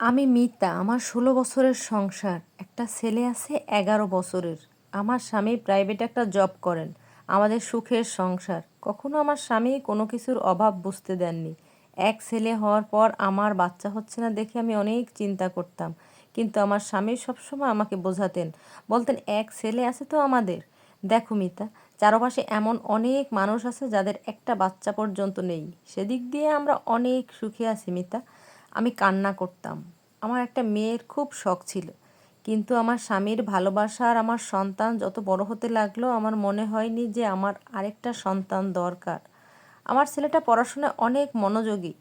আমি মিতা, আমার ষোলো বছরের সংসার। একটা ছেলে আছে এগারো বছরের। আমার স্বামী প্রাইভেট একটা জব করেন। আমাদের সুখের সংসার। কখনো আমার স্বামী কোনো কিছুর অভাব বুঝতে দেননি। এক ছেলে হওয়ার পর আমার বাচ্চা হচ্ছে না দেখে আমি অনেক চিন্তা করতাম। কিন্তু আমার স্বামী সবসময় আমাকে বোঝাতেন। বলতেন, এক ছেলে আছে তো আমাদের। দেখো মিতা, চারপাশে এমন অনেক মানুষ আছে যাদের একটা বাচ্চা পর্যন্ত নেই। সেদিক দিয়ে আমরা অনেক সুখে আছি মিতা। আমি কান্না করতাম। আমার একটা মেয়ের খুব শখ ছিল। কিন্তু আমার স্বামীর ভালোবাসা আর আমার সন্তান যত বড় হতে লাগল, আমার মনে হয়নি যে আমার আরেকটা সন্তান দরকার। আমার ছেলেটা পড়াশোনায় অনেক মনোযোগী।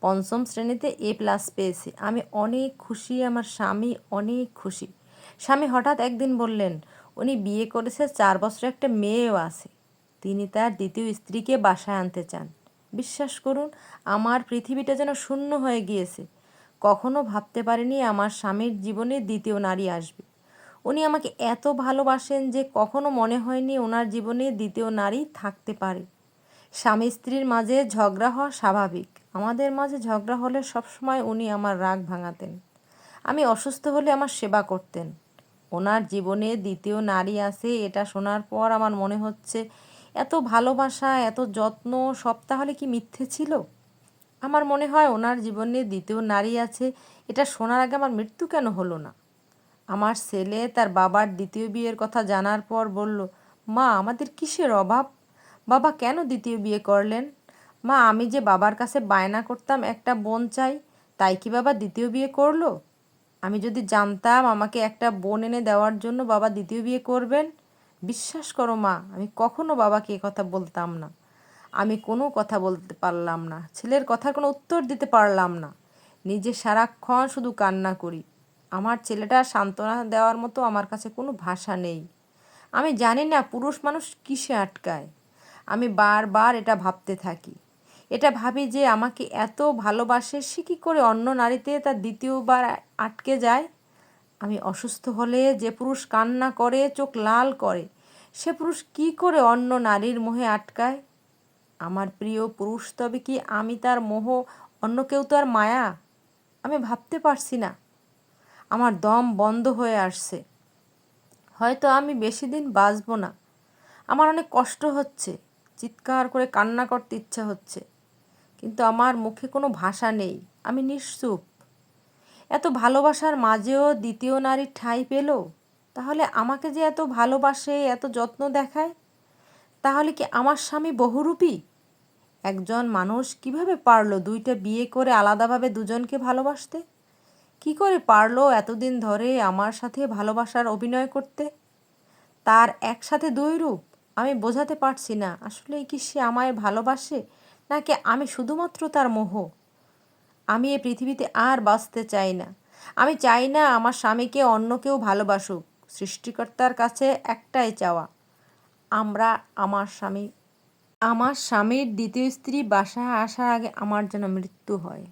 পঞ্চম শ্রেণীতে এ প্লাস পেয়েছে। আমি অনেক খুশি, আমার স্বামী অনেক খুশি। স্বামী হঠাৎ একদিন বললেন, উনি বিয়ে করেছে, চার বছর একটা মেয়েও আছে। তিনি তার দ্বিতীয় স্ত্রীকে বাসায় আনতে চান। বিশ্বাস করুন, আমার পৃথিবীটা যেন শূন্য হয়ে গিয়েছে। কখনো ভাবতে পারিনি আমার স্বামীর জীবনে দ্বিতীয় নারী আসবে। উনি আমাকে এত ভালোবাসেন যে কখনো মনে হয়নি ওনার জীবনে দ্বিতীয় নারী থাকতে পারে। স্বামী স্ত্রীর মাঝে ঝগড়া হওয়া স্বাভাবিক। আমাদের মাঝে ঝগড়া হলে সবসময় উনি আমার রাগ ভাঙাতেন। আমি অসুস্থ হলে আমার সেবা করতেন। ওনার জীবনে দ্বিতীয় নারী আছে, এটা শোনার পর আমার মনে হচ্ছে এত ভালোবাসা, এত যত্ন, সব তাহলে কি মিথ্যে ছিল? আমার মনে হয় ওনার জীবনে দ্বিতীয় নারী আছে, এটা শোনার আগে আমার মৃত্যু কেন হলো না? আমার ছেলে তার বাবার দ্বিতীয় বিয়ের কথা জানার পর বলল, মা, আমাদের কিসের অভাব? বাবা কেন দ্বিতীয় বিয়ে করলেন? মা, আমি যে বাবার কাছে বায়না করতাম একটা বোন চাই, তাই কি বাবা দ্বিতীয় বিয়ে করল? আমি যদি জানতাম আমাকে একটা বোন এনে দেওয়ার জন্য বাবা দ্বিতীয় বিয়ে করবেন বিশ্বাস করো মা, আমি কখনো বাবাকে এ কথা বলতাম না। আমি কোনো কথা বলতে পারলাম না, ছেলের কথার কোনো উত্তর দিতে পারলাম না। নিজে সারাক্ষণ শুধু কান্না করি। আমার ছেলেটা সান্ত্বনা দেওয়ার মতো আমার কাছে কোনো ভাষা নেই। আমি জানি না পুরুষ মানুষ কিসে আটকায়। আমি বারবার এটা ভাবতে থাকি। এটা ভাবি যে আমাকে এত ভালোবাসে, সে কী করে অন্য নারীতে তার দ্বিতীয়বার আটকে যায়? আমি অসুস্থ হলে যে পুরুষ কান্না করে, চোখ লাল করে সে পুরুষ কি করে অন্য নারীর মোহে আটকায়? আমার প্রিয় পুরুষ, তবে কি আমি তার মোহ অন্য কেউ তো আর মায়া? আমি ভাবতে পারছি না। আমার দম বন্ধ হয়ে আসছে। হয়তো আমি বেশি দিন বাঁচব না। আমার অনেক কষ্ট হচ্ছে। চিৎকার করে কান্না করতে ইচ্ছা হচ্ছে। কিন্তু আমার মুখে কোনো ভাষা নেই। আমি নিঃসুপ এত ভালোবাসার মাঝেও দ্বিতীয় নারীর ঠাঁই পেল? তাহলে আমাকে যে এত ভালোবাসে, এত যত্ন দেখায়? তাহলে কি আমার স্বামী বহুরূপী? একজন মানুষ কীভাবে পারল দুইটা বিয়ে করে আলাদাভাবে দুজনকে ভালোবাসতে? কি করে পারল এতদিন ধরে আমার সাথে ভালোবাসার অভিনয় করতে? তার একসাথে দুই রূপ, আমি বোঝাতে পারছি না। আসলে কি সে আমায় ভালোবাসে, নাকি আমি শুধুমাত্র তার মোহ? আমি এ পৃথিবীতে আর বাঁচতে চাই না। আমি চাই না আমার স্বামীকে অন্য কেউ ভালোবাসুক। সৃষ্টিকর্তার কাছে একটাই চাওয়া, আমরা আমার স্বামী। আমার স্বামীর দ্বিতীয় স্ত্রী বাসায় আসার আগে আমার যেন মৃত্যু হয়।